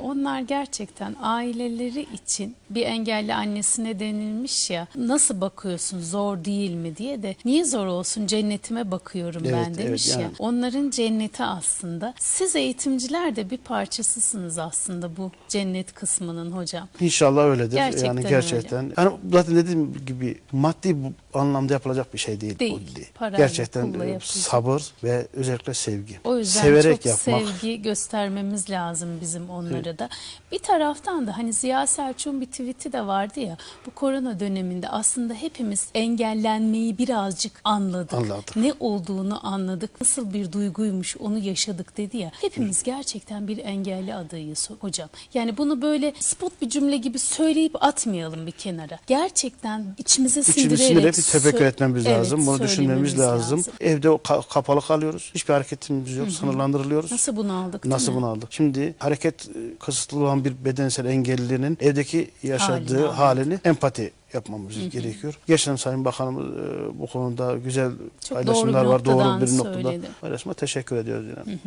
Onlar gerçekten aileleri için bir engelli annesine denilmiş ya nasıl bakıyorsun zor değil mi diye de niye zor olsun cennetime bakıyorum Evet, ben evet, demiş ya. yani. Onların cenneti aslında. Siz eğitimciler de bir parçasısınız aslında bu cennet kısmının hocam. İnşallah öyledir. Gerçekten yani gerçekten. Yani zaten dediğim gibi maddi bu anlamda yapılacak bir şey değil. Değil. Bu değil. Parayla, Gerçekten e, sabır ve özellikle sevgi. O yüzden Severek çok yapmak. sevgi göstermemiz lazım bizim onlara da. Bir taraftan da hani Ziya Selçuk'un bir tweet'i de vardı ya bu korona döneminde aslında hepimiz engellenmeyi birazcık anladık. Anladık. Ne olduğunu anladık. Nasıl bir duyguymuş onu yaşadık dedi ya. Hepimiz gerçekten bir engelli adayız hocam. Yani bunu böyle spot bir cümle gibi söyleyip atmayalım bir kenara. Gerçekten içimize sindirerek bir tefekkür etmemiz Evet, lazım. Bunu düşünmemiz söylememiz lazım. Evde ka- kapalı kalıyoruz. Hiçbir hareketimiz yok. Sınırlandırılıyoruz. Nasıl bunu aldık Nasıl bunu aldık? Şimdi hareket e, kısıtlı olan bir bedensel engellinin evdeki yaşadığı Halini halini empati yapmamız gerekiyor. Gerçekten Sayın Bakanımız e, bu konuda güzel Çok paylaşımlar doğru var. Doğru bir noktada söyledi. paylaşıma teşekkür ediyoruz. Yani.